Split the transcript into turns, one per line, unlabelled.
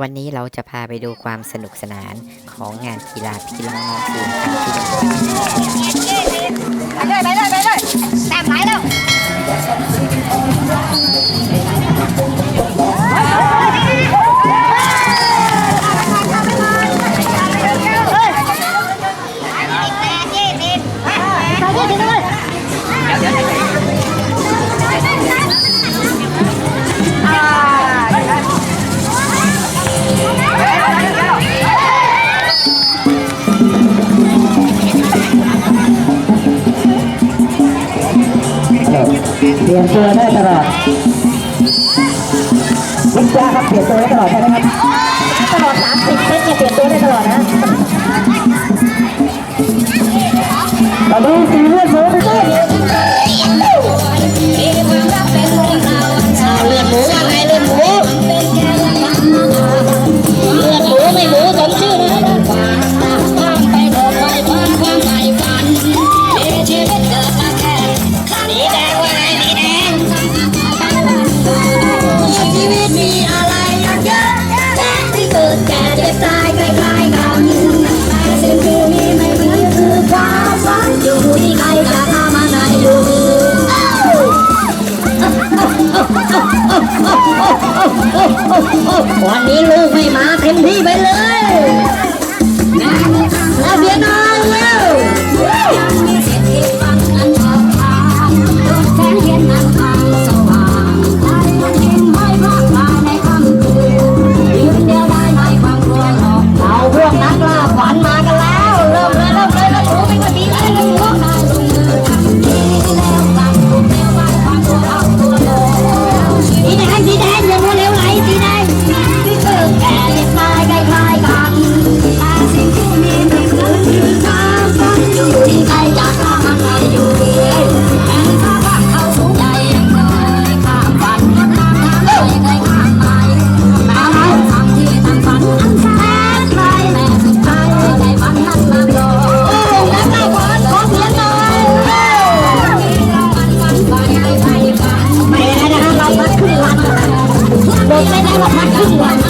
วันนี้เราจะพาไปดูความสนุกสนานของงานกีฬาพี่น้องน้องทีมครั้งที่ห
ไปเลยไปเลย เป
ลี่ยนตัวได้ตลอดวิจาครับเปลี่ยนตัวได้ตลอดใช่ไหมครับ มี
อะไรตั้ยอะแยะที่เกิดแก่เจ็บตายใล้ๆกันแต่สิ่งที่มีไม่เหมือนคือความฝันอยู่ที่ใคระทำอะไรอยูวันนี้ลูกไม่มาเต็มที่ไปเลย แล้วเดี๋ยวนะ I'm my
door.